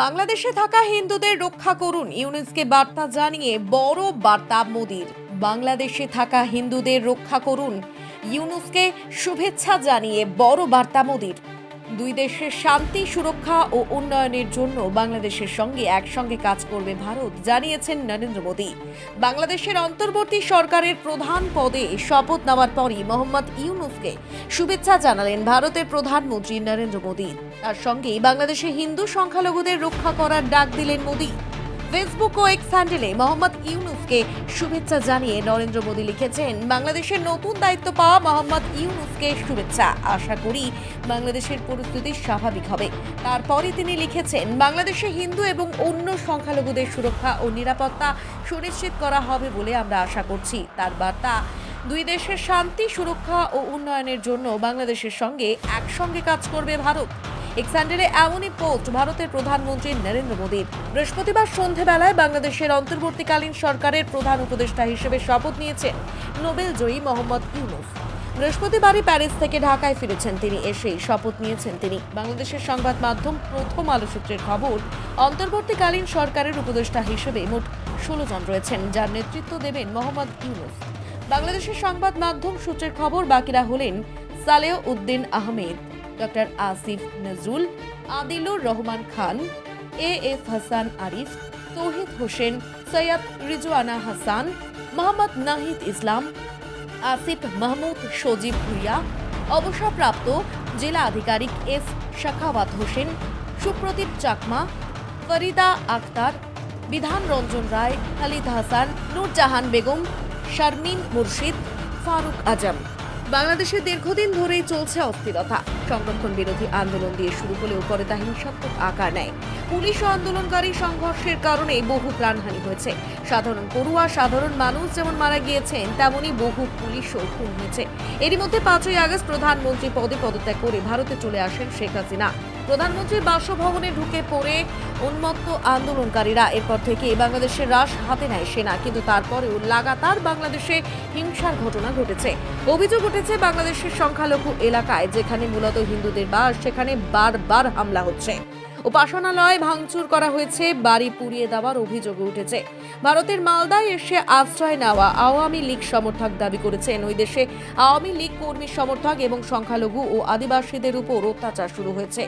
বাংলাদেশে থাকা হিন্দুদের রক্ষা করুন ইউনেস্কে বার্তা জানিয়ে বড় বার্তা মোদির। বাংলাদেশে থাকা হিন্দুদের রক্ষা করুন ইউনুসকে শুভেচ্ছা জানিয়ে বড় বার্তা মোদির। দুই দেশের শান্তি, সুরক্ষা ও উন্নয়নের জন্য বাংলাদেশের সঙ্গে একসঙ্গে কাজ করবে ভারত, জানিয়েছেন নরেন্দ্র মোদী। বাংলাদেশের অন্তর্বর্তী সরকারের প্রধান পদে শপথ নেওয়ার পরই মোহাম্মদ ইউনুফকে শুভেচ্ছা জানালেন ভারতের প্রধানমন্ত্রী নরেন্দ্র মোদী। তার সঙ্গেই বাংলাদেশে হিন্দু সংখ্যালঘুদের রক্ষা করার ডাক দিলেন মোদী। ফেসবুক ও এক্স হ্যান্ডেলে মোহাম্মদ ইউনুসকে শুভেচ্ছা জানিয়ে নরেন্দ্র মোদী লিখেছেন, বাংলাদেশের নতুন দায়িত্ব পাওয়া মোহাম্মদ ইউনুসকে শুভেচ্ছা। আশা করি বাংলাদেশের পরিস্থিতি স্বাভাবিক হবে। তারপরে তিনি লিখেছেন, বাংলাদেশে হিন্দু এবং অন্য সংখ্যালঘুদের সুরক্ষা ও নিরাপত্তা সুনিশ্চিত করা হবে বলে আমরা আশা করছি। তার বার্তা, দুই দেশের শান্তি, সুরক্ষা ও উন্নয়নের জন্য বাংলাদেশের সঙ্গে একসঙ্গে কাজ করবে ভারত। এক্সান্ডারে এমনই পোস্ট ভারতের প্রধানমন্ত্রী নরেন্দ্র মোদীর। বৃহস্পতিবার সন্ধেবেলায় বাংলাদেশের অন্তর্বর্তীকালীন সরকারের প্রধান উপদেষ্টা হিসেবে শপথ নিয়েছেন নোবেল জয়ী মোহাম্মদ ইউনুস। বৃহস্পতিবারই প্যারিস থেকে ঢাকায় ফিরেছেন তিনি, এসেই শপথ নিয়েছেন তিনি। বাংলাদেশের সংবাদ মাধ্যম প্রথম আলো সূত্রের খবর, অন্তর্বর্তীকালীন সরকারের উপদেষ্টা হিসেবে মোট ষোলো জন রয়েছেন, যার নেতৃত্ব দেবেন মোহাম্মদ ইউনুস। বাংলাদেশের সংবাদ মাধ্যম সূত্রের খবর, বাকিরা হলেন Saleh Uddin Ahmed doctor Asif Nazrul, Adilur Rahman Khan, A F Hasan Arif, Touhid Hossain, Syed Rizwana Hasan, Mohammad Nahid Islam, Asif Mahmud Sajib Bhuiyan, অবসরপ্রাপ্ত জেলা আধিকারিক এস শাখাওয়াত হোসেন, সুপ্রদীপ চাকমা, ফরিদা আক্তার বিধান রঞ্জন রায়, খালিদ হাসান, নূরজাহান বেগম, শারমিন মুর্শিদ, ফারুক আজম। বাংলাদেশে দীর্ঘদিন ধরেই চলছে অস্থিরতা। সংরক্ষণ বিরোধী আন্দোলন দিয়ে শুরু হলেও পরে তা হিংসাত্মক আকার নেয়। পুলিশ ও আন্দোলনকারী সংঘর্ষের কারণে বহু প্রাণহানি হয়েছে। সাধারণ পড়ুয়া, সাধারণ মানুষ যেমন মারা গিয়েছেন তেমনই বহু পুলিশও খুন হয়েছে। এরই মধ্যে পাঁচই আগস্ট প্রধানমন্ত্রী পদে পদত্যাগ করে ভারতে চলে আসেন শেখ হাসিনা। প্রধানমন্ত্রীর বাসভবনে ঢুকে পড়ে উন্মত্ত আন্দোলনকারীরা। এরপর থেকে বাংলাদেশের রাশ হাতে নেয় সেনা, কিন্তু তারপরেও লাগাতার বাংলাদেশে হিংসার ঘটনা ঘটেছে। অভিযোগ উঠেছে, বাংলাদেশের সংখ্যালঘু এলাকায়, যেখানে মূলত হিন্দুদের বাস, সেখানে বারবার হামলা হচ্ছে। উপাসনালয় ভাঙচুর করা হয়েছে, বাড়ি পুড়িয়ে দেওয়ার অভিযোগ উঠেছে। ভারতের মালদায় এসে আশ্রয় নেওয়া আওয়ামী লীগ সমর্থক দাবি করেছেন। ওই দেশে আওয়ামী লীগ কর্মী সমর্থক এবং সংখ্যালঘু ও আদিবাসীদের উপর অত্যাচার শুরু হয়েছে।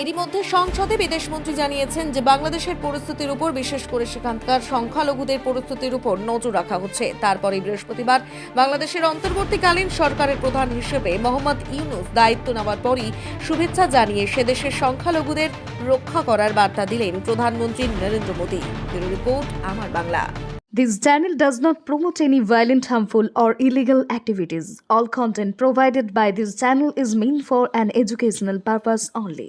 এরই মধ্যে সংসদে বিদেশমন্ত্রী জানিয়েছেন যে বাংলাদেশের পরিস্থিতির উপর বিশেষ করে সেখানকার সংখ্যালঘুদের পরিস্থিতির উপর নজর রাখা হচ্ছে তারপরে বৃহস্পতিবার বাংলাদেশের অন্তর্বর্তীকালীন সরকারের প্রধান হিসেবে মোহাম্মদ ইউনুস দায়িত্ব নেওয়ার পরই শুভেচ্ছা জানিয়ে সেদেশের সংখ্যালঘুদের রক্ষা করার বার্তা দিলেন প্রধানমন্ত্রী নরেন্দ্র মোদী রিপোর্ট আমার Bangla This channel does not promote any violent, harmful, or illegal activities. All content provided by this channel is meant for an educational purpose only.